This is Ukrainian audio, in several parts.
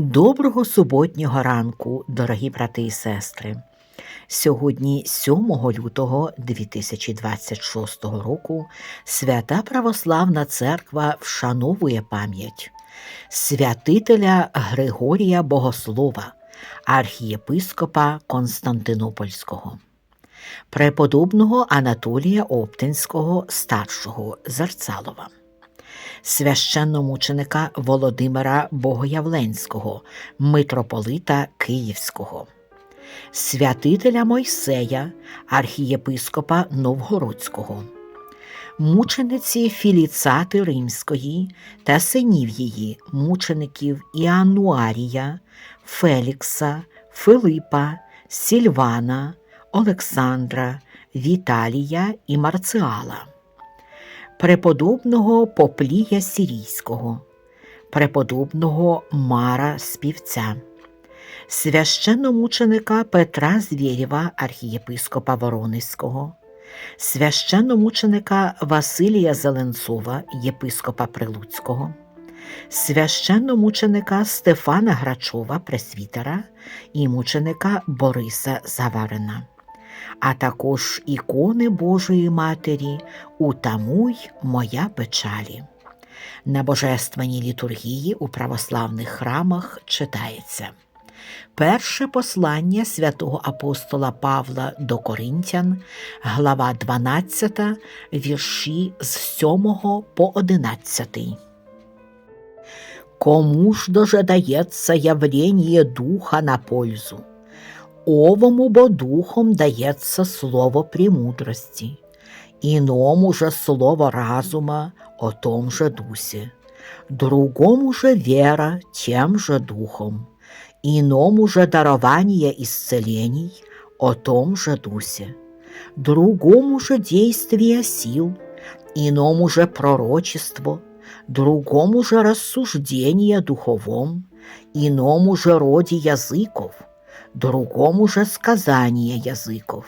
Доброго суботнього ранку, дорогі брати і сестри. Сьогодні, 7 лютого 2026 року, Свята Православна Церква вшановує пам'ять святителя Григорія Богослова, архієпископа Константинопольського, преподобного Анатолія Оптинського старшого Зерцалова священномученика Володимира Богоявленського, митрополита Київського, святителя Мойсея, архієпископа Новгородського, мучениці Філіцати Римської та синів її, мучеників Іануарія, Фелікса, Филипа, Сільвана, Олександра, Віталія і Марциала преподобного Поплія Сірійського, преподобного Мара Співця, священномученика Петра Звєрєва, архієпископа Воронезького, священномученика Василія Зеленцова, єпископа Прилуцького, священномученика Стефана Грачова, пресвітера і мученика Бориса Заварина а також ікони Божої Матері Утамуй моя печалі. На божественній літургії у православних храмах читається Перше послання святого апостола Павла до Коринтян, глава 12, вірші з 7 по 11. Кому ж дожидається явлення духа на пользу? Овому бо духом дається слово премудрості, іному же слово разума о том же дусі, другому же вера тем же духом, иному же дарование исцелений о том же дусе, другому же действие сил, иному же пророчество, другому же рассуждение духовом, иному же роде языков – другому же сказание языков.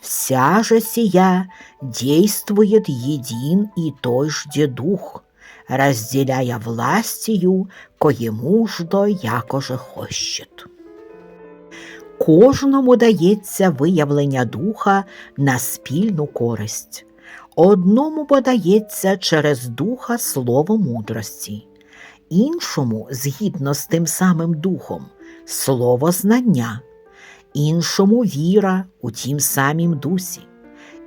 Вся же сия действует един и той же дух, разделяя властью, коєму ж до якоже хощет. Кожному дається виявлення духа на спільну користь, одному подається через духа слово мудрості, іншому згідно з тим самим духом слово знання, іншому віра у тім самім дусі,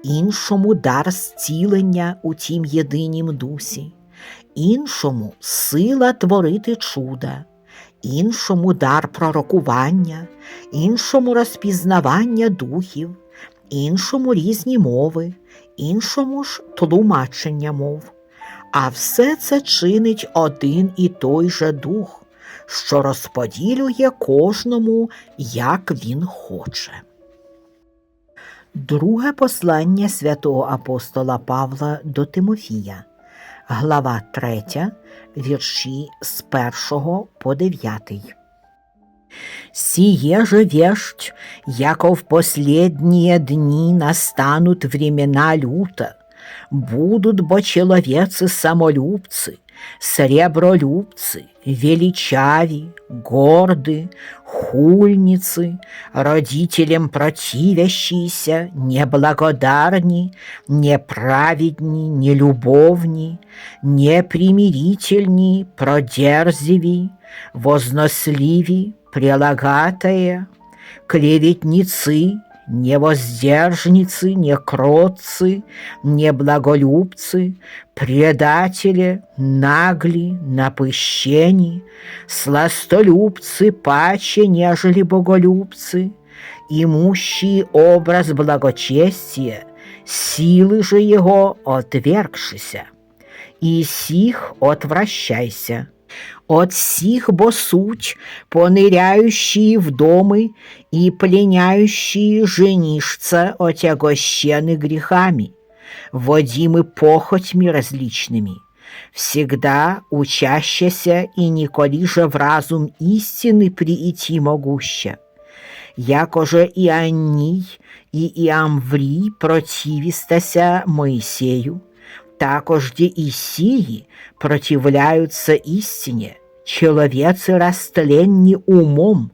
іншому дар зцілення у тім єдинім дусі, іншому сила творити чуда, іншому дар пророкування, іншому розпізнавання духів, іншому різні мови, іншому ж тлумачення мов. А все це чинить один і той же дух, що розподілює кожному, як він хоче. Друге послання святого апостола Павла до Тимофія, глава 3, вірші з 1 по 9. Сие же вещь, яко в последние дни настанут времена люта, будут бо человецы самолюбцы, сребролюбцы, величави, горды, хульницы, родителям противящиеся, неблагодарни, неправедни, нелюбовни, непримирительни, продерзиви, возносливи, прилагатые, клеветницы, невоздержницы, некротцы, неблаголюбцы, предатели, нагли, напыщени, сластолюбцы паче, нежели боголюбцы, имущие образ благочестия, силы же его отвергшися, и сих отвращайся от всіх бо суть, поныряющие в домы и пленяющие женишца отягощены грехами, водимы похотьми различными, всегда учащася и николи же в разум истины приити могуща. Якоже и они, и Иамври противистася Моисею, також де і сії противляються істині, человецы растленни умом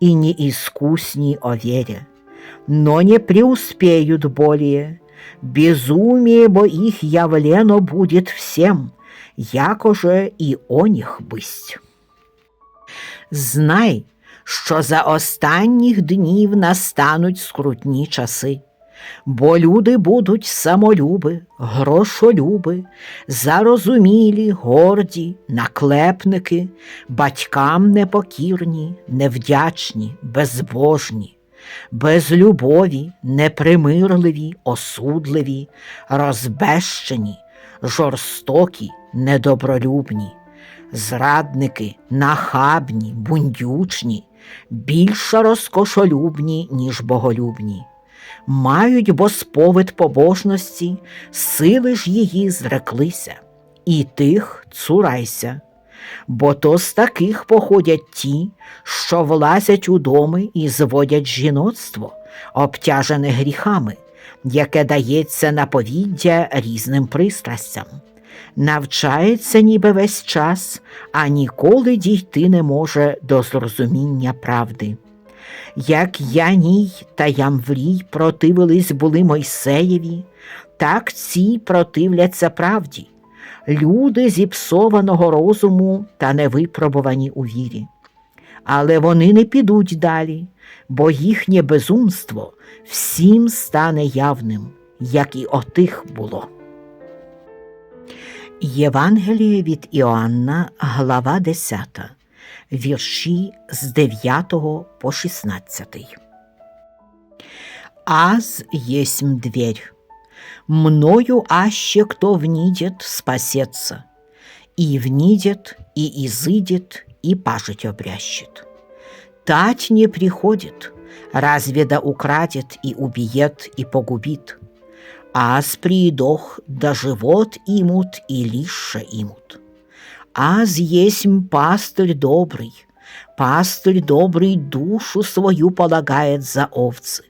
и неискусни о вере, но не преуспеют более. Безумие бо их явлено будет всем, якоже і о них бысть. Знай, що за останніх днів настануть скрутні часи, Бо люди будуть самолюби, грошолюби, зарозумілі, горді, наклепники, батькам непокірні, невдячні, безбожні, безлюбові, непримирливі, осудливі, розбещені, жорстокі, недобролюбні, зрадники, нахабні, бундючні, більше розкошолюбні, ніж боголюбні. Мають бо сповид побожності, сили ж її зреклися, і тих цурайся. Бо то з таких походять ті, що влазять у доми і зводять жіноцтво, обтяжене гріхами, яке дається на повіддя різним пристрастям навчається ніби весь час, а ніколи дійти не може до зрозуміння правди. Як Яній та Ямврій противились були Мойсеєві, так ці противляться правді, люди зіпсованого розуму та невипробувані у вірі. Але вони не підуть далі, бо їхнє безумство всім стане явним, як і отих було. Євангеліє від Іоанна, глава 10, вірші з 9 по 16. Аз єсмь дверь. Мною аще кто внидет, спасется, и внидет, и изыдет, и пажить обрящет. Тать не приходит, разве да украдет, и убиет, и погубит аз приидох да живот имут и лише имут. Аз есмь пастырь добрый, пастырь добрый душу свою полагает за овцы.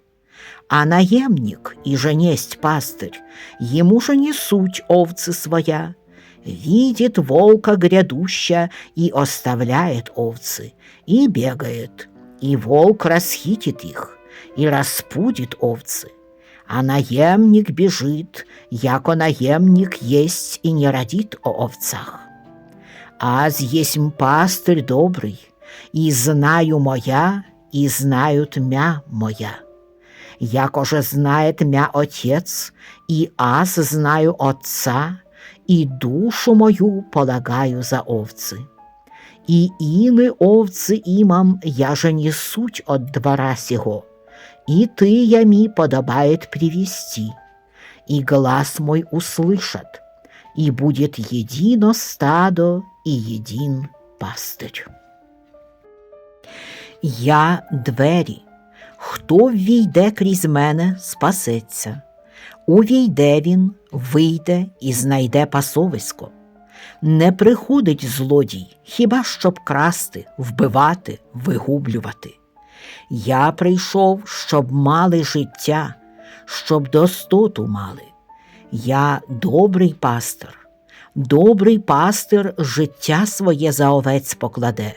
А наемник, и же несть пастырь, ему же не суть овцы своя, видит волка грядуща и оставляет овцы, и бегает, и волк расхитит их, и распудит овцы а наемник бежит, яко наемник есть и не родит о овцах. Аз есть пастырь добрый, и знаю моя, и знают мя моя. Яко же знает мя Отец, и аз знаю Отца, и душу мою полагаю за овцы. И ины овцы имам я же не суть от двора сего, и ты, ями, подобает привести, и глаз мой услышат, и будет едино стадо и един пастирь. Я двері, хто ввійде крізь мене, спасеться, увійде він, вийде і знайде пасовисько. Не приходить злодій, хіба щоб красти, вбивати, вигублювати. Я прийшов, щоб мали життя, щоб достоту мали. Я добрий пастир, добрий пастир життя своє за овець покладе.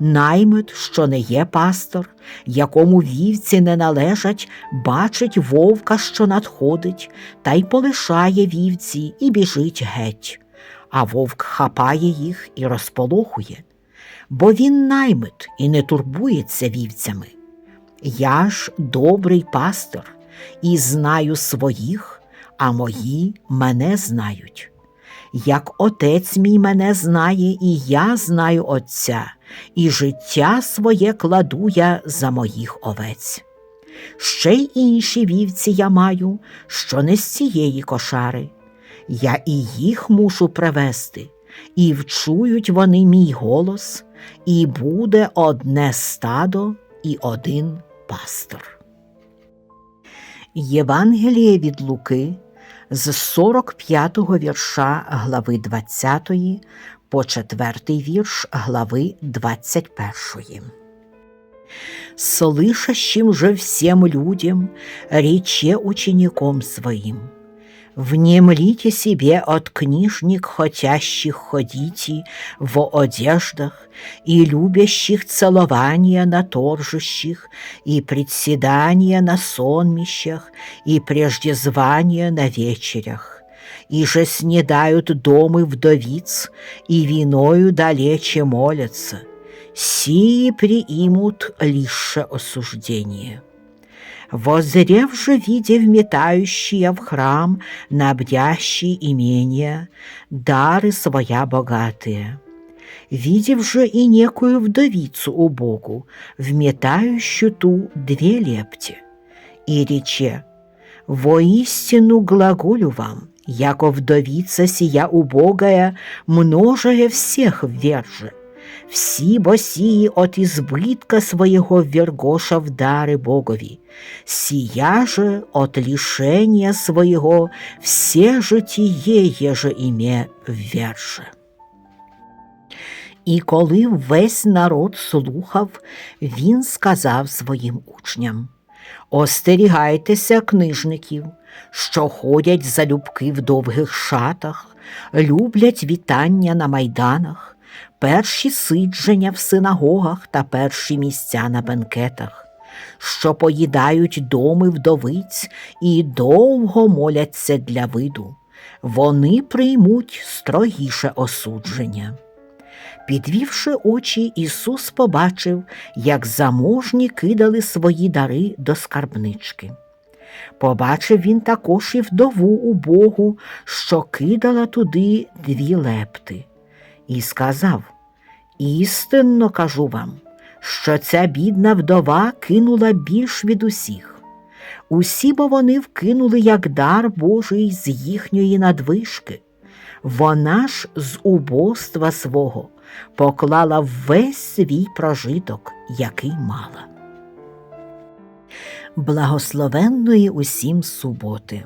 Наймит, що не є пастор, якому вівці не належать, бачить вовка, що надходить, та й полишає вівці і біжить геть, а вовк хапає їх і розполохує бо він наймит і не турбується вівцями. Я ж добрий пастор і знаю своїх, а мої мене знають. Як отець мій мене знає, і я знаю Отця, і життя своє кладу я за моїх овець. Ще й інші вівці я маю, що не з цієї кошари. Я і їх мушу привести, і вчують вони мій голос, і буде одне стадо і один пастор. Євангеліє від Луки з 45 го вірша глави 20 по 4 вірш глави 21. Слышащим же всем людям рече учеником своим, Внемлите себе от книжник, хотящих ходите в одеждах и любящих целования на торжищах и председания на сонмищах и преждезвания на вечерях, и же снедают домы вдовиц и виною далече молятся, сии приимут лишь осуждение. Возрев же, видя вметающие в храм на обдящие имения, дары своя богатые. Видев же и некую вдовицу убогу, вметающую ту две лепти, и рече, «Воистину глаголю вам, яко вдовица сия убогая, множая всех верже, всі босії от избытка своего вергоша в Богові, сия же от лишения своего все житие еже име верже. І коли весь народ слухав, він сказав своїм учням Остерігайтеся книжників, що ходять залюбки в довгих шатах, люблять вітання на майданах, перші сидження в синагогах та перші місця на бенкетах, що поїдають доми вдовиць і довго моляться для виду. Вони приймуть строгіше осудження. Підвівши очі, Ісус побачив, як заможні кидали свої дари до скарбнички. Побачив він також і вдову убогу, що кидала туди дві лепти, і сказав Істинно кажу вам, що ця бідна вдова кинула більш від усіх. Усі бо вони вкинули як дар Божий з їхньої надвишки. Вона ж з убоства свого поклала весь свій прожиток, який мала. Благословенної усім суботи,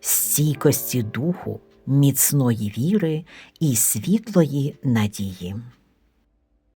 стійкості духу, міцної віри і світлої надії.